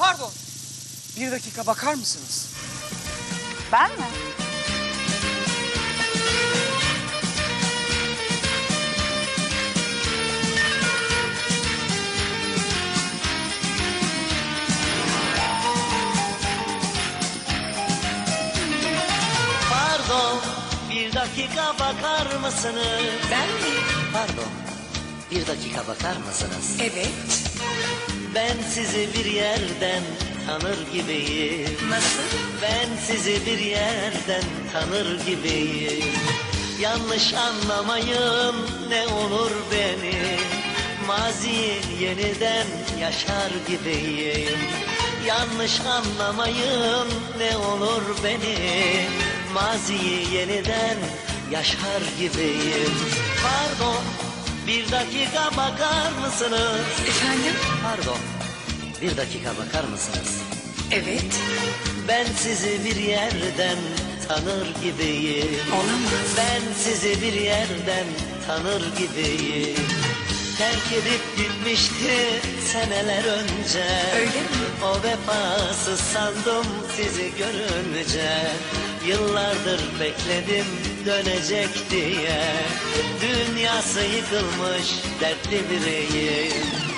Pardon. Bir dakika bakar mısınız? Ben mi? Pardon, bir dakika bakar mısınız? Ben mi? Pardon, bir dakika bakar mısınız? Evet. Ben sizi bir yerden tanır gibiyim. Nasıl? Ben sizi bir yerden tanır gibiyim. Yanlış anlamayın ne olur beni. Maziyi yeniden yaşar gibiyim. Yanlış anlamayın ne olur beni. Maziyi yeniden yaşar gibiyim. Pardon bir dakika bakar mısınız? Efendim? Pardon bir dakika bakar mısınız? Evet. Ben sizi bir yerden tanır gibiyim. Olamaz. Ben sizi bir yerden tanır gibiyim. Terk edip gitmişti seneler önce. Öyle mi? O vefasız sandım sizi görünce. Yıllardır bekledim dönecek diye. Dünyası yıkılmış dertli biriyim.